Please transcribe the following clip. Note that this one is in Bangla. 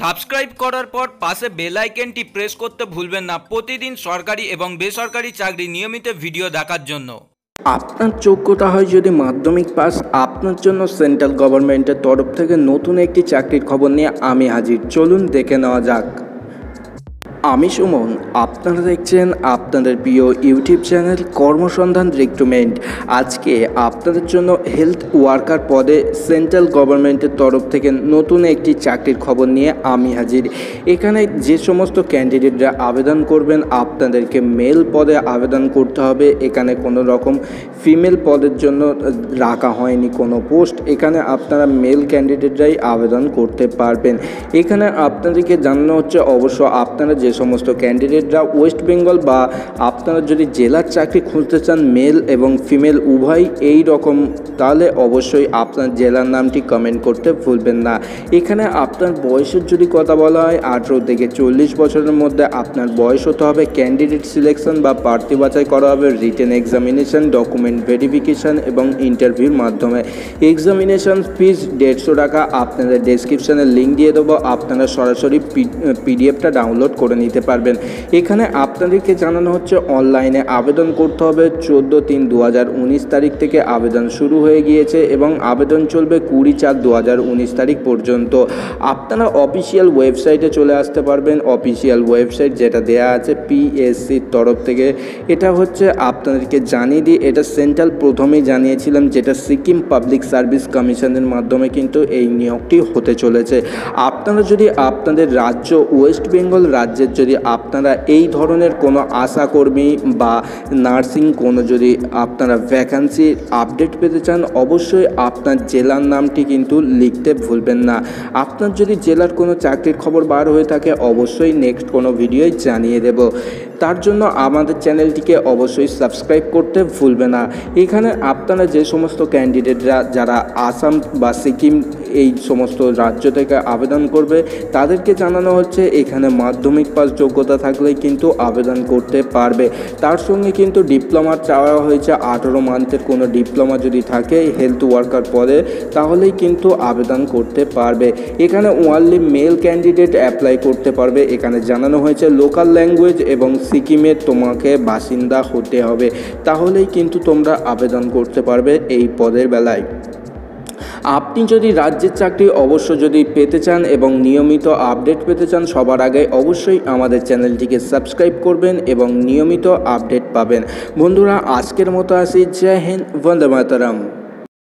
সাবস্ক্রাইব করার পর পাশে বেল আইকনটি প্রেস করতে ভুলবেন না। প্রতিদিন সরকারি এবং বেসরকারি চাকরি নিয়মিত ভিডিও দেখার জন্য। আপনার যোগ্যতা হয় যদি মাধ্যমিক পাস, আপনার জন্য সেন্ট্রাল গভর্নমেন্টের তরফ থেকে নতুন একটি চাকরির খবর নিয়ে আমি হাজির। চলুন দেখে নেওয়া যাক। আমি সুমন, আপনারা দেখছেন আপনাদের প্রিয় ইউটিউব চ্যানেল কর্মসন্ধান রিক্রুটমেন্ট। আজকে আপনাদের জন্য হেলথ ওয়ার্কার পদে সেন্ট্রাল গভর্নমেন্টের তরফ থেকে নতুন একটি চাকরির খবর নিয়ে আমি হাজির। এখানে যে সমস্ত ক্যান্ডিডেটরা আবেদন করবেন, আপনাদেরকে মেল পদে আবেদন করতে হবে। এখানে কোনো রকম ফিমেল পদের জন্য রাখা হয়নি কোনো পোস্ট। এখানে আপনারা মেল ক্যান্ডিডেটরাই আবেদন করতে পারবেন। এখানে আপনাদেরকে জানানো হচ্ছে, অবশ্য আপনারা যে সমস্ত ক্যান্ডিডেটরা ওয়েস্ট বেঙ্গল বা আপনারা যদি জেলার চাকরি খুঁজতে চান মেল এবং ফিমেল উভয় এই রকম, তাহলে অবশ্যই আপনার জেলার নামটি কমেন্ট করতে ভুলবেন না। এখানে আপনার বয়সের যদি কথা বলা হয়, আঠেরো থেকে চল্লিশ বছরের মধ্যে আপনার বয়স হতে হবে ক্যান্ডিডেট সিলেকশন বা প্রার্থী বাছাই করা হবে রিটেন এক্সামিনেশন ডকুমেন্ট ভেরিফিকেশান এবং ইন্টারভিউর মাধ্যমে। এক্সামিনেশন ফিস দেড়শো টাকা, আপনাদের ডেসক্রিপশানে লিঙ্ক দিয়ে দেবো, আপনারা সরাসরি পিডিএফটা ডাউনলোড করে নিতে পারবেন। এখানে আপনাদেরকে জানানো হচ্ছে, অনলাইনে আবেদন করতে হবে। চোদ্দ তিন দু তারিখ থেকে আবেদন শুরু হয়ে গিয়েছে এবং আবেদন চলবে কুড়ি চার দু তারিখ পর্যন্ত। আপনারা অফিসিয়াল ওয়েবসাইটে চলে আসতে পারবেন। অফিসিয়াল ওয়েবসাইট যেটা দেয়া আছে পিএসসির তরফ থেকে। এটা হচ্ছে আপনাদেরকে জানিয়ে দিই, এটা সেন্ট্রাল প্রথমেই জানিয়েছিলাম যেটা সিকিম পাবলিক সার্ভিস কমিশনের মাধ্যমে কিন্তু এই নিয়োগটি হতে চলেছে। আপনারা যদি আপনাদের রাজ্য, ওয়েস্ট বেঙ্গল রাজ্যের যদি আপনারা এই ধরনের কোনো আশাকর্মী বা নার্সিং কোনো যদি আপনারা ভ্যাকান্সি আপডেট পেতে চান, অবশ্যই আপনার জেলার নামটি কিন্তু লিখতে ভুলবেন না। আপনার যদি জেলার কোনো চাকরির খবর বার হয়ে থাকে, অবশ্যই নেক্সট কোনো ভিডিওই জানিয়ে দেব। তার জন্য আমাদের চ্যানেলটিকে অবশ্যই সাবস্ক্রাইব করতে ভুলবে না। এখানে আপনারা যে সমস্ত ক্যান্ডিডেটরা যারা আসাম বা সিকিম এই সমস্ত রাজ্য থেকে আবেদন করবে। তাদেরকে জানানো হচ্ছে, এখানে মাধ্যমিক পাস যোগ্যতা থাকলেই কিন্তু আবেদন করতে পারবে। তার সঙ্গে কিন্তু ডিপ্লোমা চাওয়া হয়েছে। আঠেরো মান্থের কোনো ডিপ্লোমা যদি থাকে হেলথ ওয়ার্কার পদে, তাহলেই কিন্তু আবেদন করতে পারবে। এখানে ওয়ানলি মেল ক্যান্ডিডেট অ্যাপ্লাই করতে পারবে। এখানে জানানো হয়েছে লোকাল ল্যাঙ্গুয়েজ এবং সিকিমে তোমাকে বাসিন্দা হতে হবে। তাহলেই কিন্তু তোমরা আবেদন করতে পারবে এই পদের বেলায়। আপনি যদি রাজ্যের চাকরি অবশ্য যদি পেতে চান এবং নিয়মিত আপডেট পেতে চান, সবার আগে অবশ্যই আমাদের চ্যানেলটিকে সাবস্ক্রাইব করবেন এবং নিয়মিত আপডেট পাবেন। বন্ধুরা, আজকের মতো আসি। জয় হিন্দ, বন্দে মাতারাম।